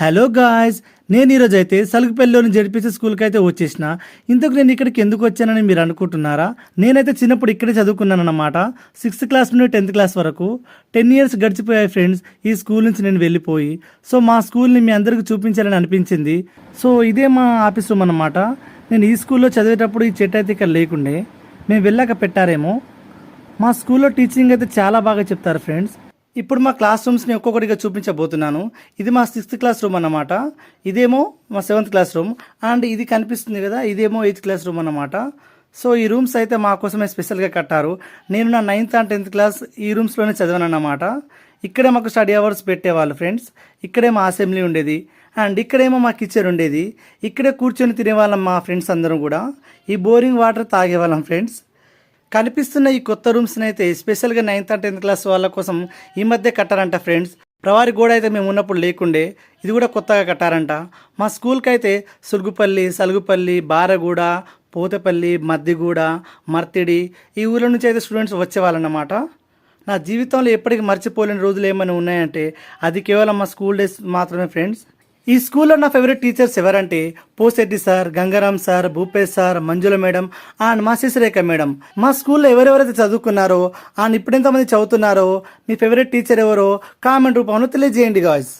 Hello guys నేను ఈరోజు అయితే సలుగుపల్లిలోని జడిపిసి స్కూల్కి అయితే వచ్చేసిన. ఇంతకు నేను ఇక్కడికి ఎందుకు వచ్చానని మీరు అనుకుంటున్నారా? నేనైతే చిన్నప్పుడు ఇక్కడే చదువుకున్నాను అన్నమాట. సిక్స్త్ క్లాస్ నుండి టెన్త్ క్లాస్ వరకు టెన్ ఇయర్స్ గడిచిపోయాయి ఫ్రెండ్స్ ఈ స్కూల్ నుంచి నేను వెళ్ళిపోయి. సో మా స్కూల్ని మీ అందరికీ చూపించాలని అనిపించింది. సో ఇదే మా ఆఫీస్ రూమ్ అన్నమాట. నేను ఈ స్కూల్లో చదివేటప్పుడు ఈ చెట్టు అయితే ఇక్కడ లేకుండే. మేము వెళ్ళాక పెట్టారేమో. మా స్కూల్లో టీచింగ్ అయితే చాలా బాగా చెప్తారు ఫ్రెండ్స్ ఇప్పుడు మా క్లాస్ రూమ్స్ని ఒక్కొక్కటిగా చూపించబోతున్నాను. ఇది మా సిక్స్త్ క్లాస్ రూమ్ అన్నమాట. ఇదేమో మా సెవెంత్ క్లాస్ రూమ్ అండ్ ఇది కనిపిస్తుంది కదా ఇదేమో ఎయిత్ క్లాస్ రూమ్ అన్నమాట. సో ఈ రూమ్స్ అయితే మా కోసమే స్పెషల్గా కట్టారు. నేను నా నైన్త్ అండ్ టెన్త్ క్లాస్ ఈ రూమ్స్లోనే చదివాను అన్నమాట. ఇక్కడే మాకు స్టడీ అవర్స్ పెట్టేవాళ్ళు ఫ్రెండ్స్ ఇక్కడే మా అసెంబ్లీ ఉండేది. అండ్ ఇక్కడేమో మా కిచెన్ ఉండేది. ఇక్కడే కూర్చొని తినేవాళ్ళం మా ఫ్రెండ్స్ అందరం కూడా. ఈ బోరింగ్ వాటర్ తాగేవాళ్ళం ఫ్రెండ్స్ కనిపిస్తున్న ఈ కొత్త రూమ్స్ని అయితే స్పెషల్గా నైన్త్ అండ్ టెన్త్ క్లాస్ వాళ్ళ కోసం ఈ మధ్య కట్టారంట ఫ్రెండ్స్. ప్రవారి గోడ అయితే మేము ఉన్నప్పుడు లేకుండే ఇది కూడా కొత్తగా కట్టారంట. మా స్కూల్కి అయితే సురుగుపల్లి సలుగుపల్లి బారగూడ పోతపల్లి మద్దిగూడ మర్తిడి ఈ ఊళ్ళ నుంచి అయితే స్టూడెంట్స్ వచ్చేవాళ్ళన్నమాట. నా జీవితంలో ఎప్పటికీ మర్చిపోలేని రోజులు ఏమైనా ఉన్నాయంటే అది కేవలం మా స్కూల్ డేస్ మాత్రమే ఫ్రెండ్స్. ఈ స్కూల్లో నా ఫేవరెట్ టీచర్స్ ఎవరంటే Poseddi sir Gangaram sir Bhupesh sir Manjula madam and మా శిశురేఖ మేడం. మా స్కూల్లో ఎవరెవరైతే చదువుకున్నారో అండ్ ఇప్పుడు ఎంతమంది చదువుతున్నారో మీ ఫేవరెట్ టీచర్ ఎవరో కామెంట్ రూపంలో తెలియజేయండి గాయ్స్